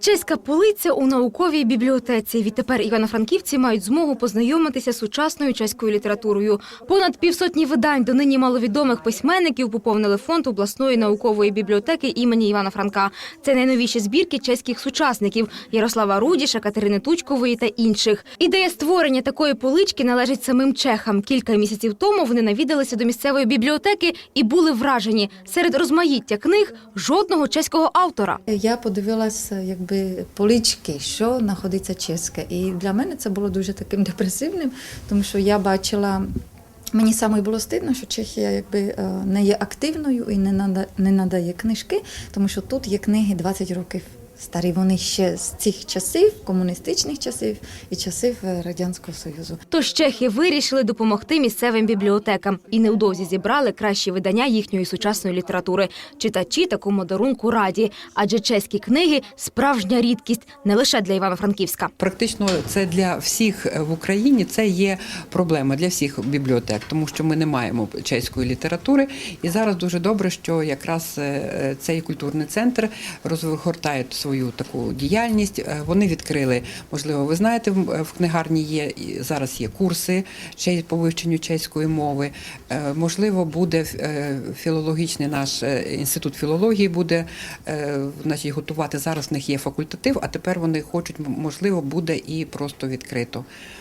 Чеська полиця у науковій бібліотеці. Відтепер івано-франківці мають змогу познайомитися з сучасною чеською літературою. Понад півсотні видань до нині маловідомих письменників поповнили фонд обласної наукової бібліотеки імені Івана Франка. Це найновіші збірки чеських сучасників Ярослава Рудіша, Катерини Тучкової та інших. Ідея створення такої полички належить самим чехам. Кілька місяців тому вони навідалися до місцевої бібліотеки і були вражені. Серед розмаїття книг жодного чеського автора. Я подивилася, якби полички, що знаходиться чеське. І для мене це було дуже таким депресивним, тому що я бачила. Мені саме було стидно, що Чехія якби е, не є активною і не надає книжки, тому що тут є книги 20 років старі. Вони ще з цих часів, комуністичних часів і часів е, Радянського Союзу. Тож чехи вирішили допомогти місцевим бібліотекам і невдовзі зібрали кращі видання їхньої сучасної літератури. Читачі такому дарунку раді, адже чеські книги справжня рідкість не лише для Івано-Франківська. Практично це для всіх е, в Україні це є проблема для всіх бібліотек, тому що ми не маємо чеської літератури. І зараз дуже добре, що якраз е, цей культурний центр розгортає свою таку діяльність. Е, Вони відкрили, можливо, ви знаєте, в в книгарні є зараз є курси по вивченню чеської мови. Е, Можливо, буде е, філологічний наш е, інститут філології буде е, значить, готувати. Зараз в них є факультатив, а тепер вони хочуть, можливо, буде і просто відкрито е,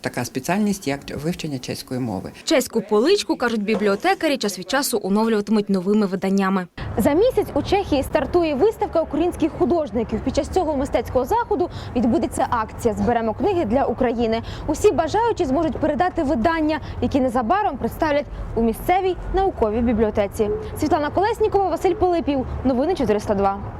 така спеціальність, як вивчення чеської мови. Чеську поличку кажуть бібліотекарі, час від часу оновлюватимуть новими виданнями. За місяць у Чехії стартує виставка українських художників. Під час цього мистецького заходу відбудеться акція Зберемо книги для України. Усі бажаючі зможуть передати видання, які незабаром представлять у місцевій науковій бібліотеці. Світлана Колеснікова, Василь Пилипів. Новини 402.